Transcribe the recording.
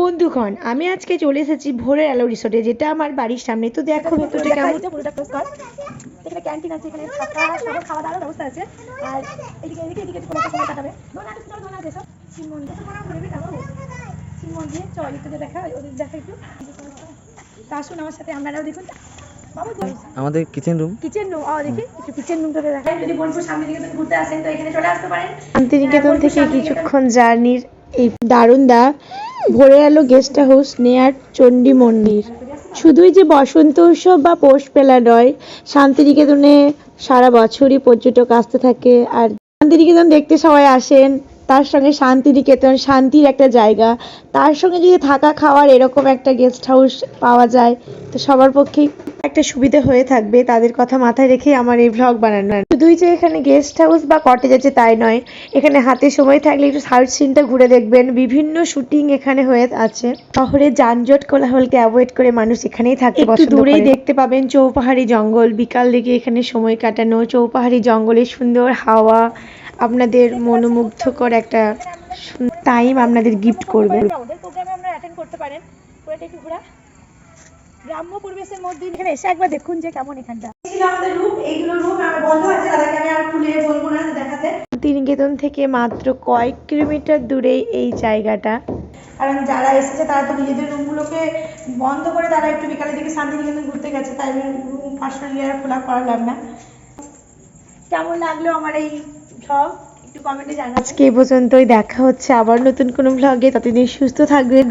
বন্ধুগণ আমি আজকে চলে এসেছি ভোরের আলো রিসোর্টে যেটা আমার বাড়ির সামনে। তো দেখো ভেতরটা কেমন? পুরোটা ক্লোজ এখানে ক্যান্টিন আছে এখানে থাকা সবার খাওয়া দাওয়ার ব্যবস্থা আছে। আর এদিকে এদিকে এদিকে কোনো সময় কাটাবে। ধোনা একটু চল ধোনা আছে শিব মন্দির। তো হয় ঘুরবি তারপর শিব মন্দির চল একটু দেখা ওদের দেখা একটু। তা আসুন আমার সাথে আপনারাও দেখুন। আমাদের কিচেন রুম কিচেন রুম আও দেখি। একটু কিচেন রুমটাতে দেখা যদি বোলপুর সামনে দিকে ঘুরতে আসেন তো এখানে চলে আসতে পারেন। শান্তিনিকেতন থেকে কিছুক্ষণ জার্নির এই দারুণদা ভোরের এলো গেস্ট হাউস নেয়ার চণ্ডী মন্দির। শুধুই যে বসন্ত উৎসব বা পৌষ মেলা নয়, শান্তিনিকেতনে সারা বছরই পর্যটক আসতে থাকে। আর শান্তিনিকেতন দেখতে সবাই আসেন, তার সঙ্গে শান্তিনিকেতন, শান্তির একটা জায়গা। তার সঙ্গে যদি থাকা খাওয়ার এরকম একটা গেস্ট হাউস পাওয়া যায়, তো সবার পক্ষেই একটা সুবিধা হয়ে থাকবে তাদের কথা মাথায় রেখে আমার এই ভ্লগ বানানো। শুধুই যে এখানে গেস্ট হাউস বা কটেজ আছে তাই নয় এখানে হাতে সময় থাকলে একটু সাউথ সিনটা ঘুরে দেখবেন বিভিন্ন শুটিং এখানে হয়ে আছে। শহরে যানজট কোলাহলকে অ্যাভয়েড করে মানুষ এখানেই থাকে পছন্দ করে। দূরেই দেখতে পাবেন চৌপাহাড়ি জঙ্গল বিকাল দিকে এখানে সময় কাটানো চৌপাহাড়ি জঙ্গলের সুন্দর হাওয়া আপনাদের মনোমুগ্ধকর একটা টাইম আপনাদের গিফট করবে। ওদের প্রোগ্রামে আমরা অ্যাটেন্ড করতে পারেন। পুরোটা একটু ঘোরা। গ্রাম্য পরিবেশের মধ্যে এখানে এসে একবার দেখুন যে কেমন এখানটা। আমাদের রুম এইগুলো রুম আমার বন্ধ আছে দাদাকে আমি আর খুলে বলব না দেখাতে। শান্তিনিকেতন থেকে মাত্র কয়েক কিলোমিটার দূরেই এই জায়গাটা। কারণ যারা এসেছে তারা তো নিজেদের রুমগুলোকে বন্ধ করে তারা একটু বিকালের দিকে শান্তিনিকেতন ঘুরতে গেছে তাই আমি রুম পার্সোনালি আর খোলা করালাম না। কেমন লাগল আমার এই সব একটু কমেন্টে জানাবেন। আজকে এই পর্যন্তই দেখা হচ্ছে আবার নতুন কোনো ভ্লগে ততদিন সুস্থ থাকবেন।